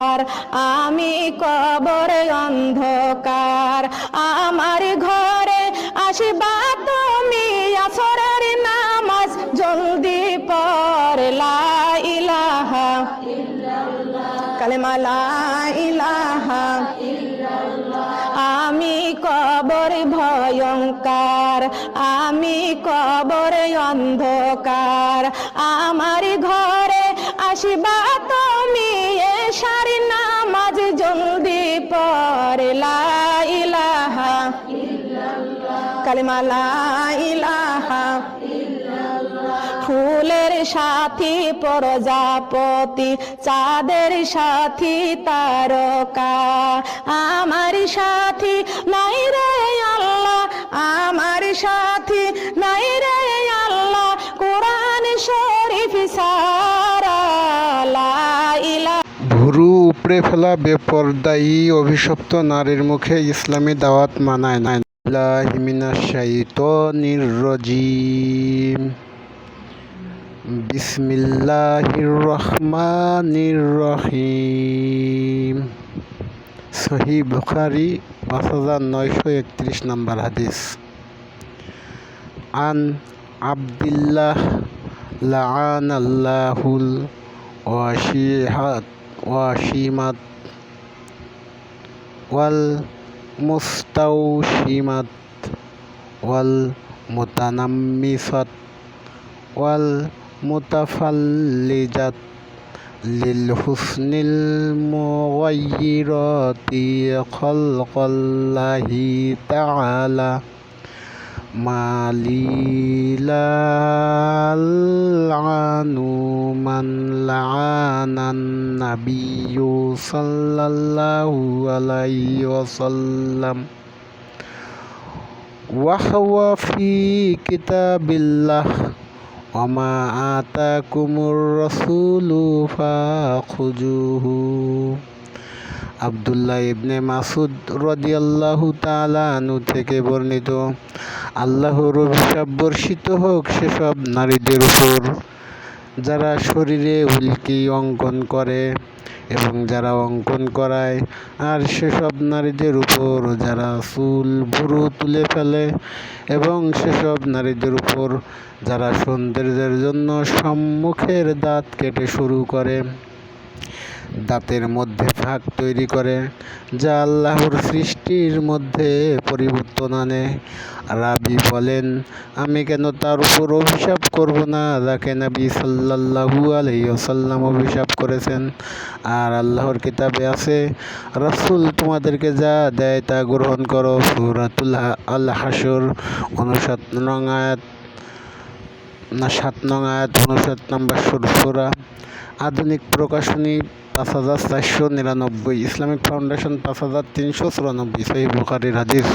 আর আমি কবরে অন্ধকার। আমার ঘরে আসিবা তুমি, আসরের নামাজ জলদি পর লা ইলাহা কালেমা, লা ইলাহা আমি কবর ভয়ঙ্কার, আমি কবর অন্ধকার। আমার ঘরে আসিবা পর লা ইলাহা কালেমা লা ইলাহা ফুলের সাথী প্রজাপতি, চাঁদের সাথী তারকা। আমার সাথী নাই রে আল্লাহ, আমার সাথী নাই রে আল্লাহ। কোরআন শরীফ ইলাহা ভুরু উপড়ে ফেলা বেপরদায়ী অভিশপ্ত নারীর মুখে ইসলামী দাওয়াত মানায় না। রজিম। বিসমিল্লাহির পাঁচ হাদিস। আন আল্লাহুল ওয়াশিহাত। والمستوشمات والمستوشمة والمتنمصة والمتفلجة للحسن المغيرات خلق الله تعالى. ما لي لا ألعن من لعانا. নাবিয়্যু সাল্লাল্লাহু আলাইহি ওয়াসাল্লাম ওয়া হুয়া ফি কিতাবিল্লাহ ওয়া মা আতাকুমুর রাসূলু ফাখুযুহু আবদুল্লাহ ইবনে মাসুদ রদিয়াল্লাহু তাআলা আনহু থেকে বর্ণিত, আল্লাহর অভিশাপ বর্ষিত হোক, সেসব নারীদের উপর যারা শরীরে উল্কি অঙ্কন করে এবং যারা অঙ্কন করায়, আর সেসব নারীদের উপর যারা চুল ভুরু তুলে ফেলে এবং সেসব নারীদের উপর যারা সৌন্দর্যের জন্য সম্মুখের দাঁত কেটে শুরু করে। দাঁতের মধ্যে ফাঁক তৈরি করে, যা আল্লাহর সৃষ্টির মধ্যে পরিবর্তন আনে। রাবি বলেন, আমি কেন তার উপর অভিশাপ করব না? যাকে নবী সাল্লাল্লাহু আলাইহি ওয়াসাল্লাম অভিশাপ করেছেন। আর আল্লাহর কিতাবে আছে, রাসূল তোমাদেরকে যা দেয় তা গ্রহণ করো। সূরাতুল আল হাসুর নং আয়াত, না, সাত নং আয়াত, উনষাট নম্বর সুরা। আধুনিক প্রকাশনী পাঁচ হাজার চারশো নিরানব্বই, ইসলামিক ফাউন্ডেশন পাঁচ হাজার তিনশো চুরানব্বই, সহি বুখারির হাদিস।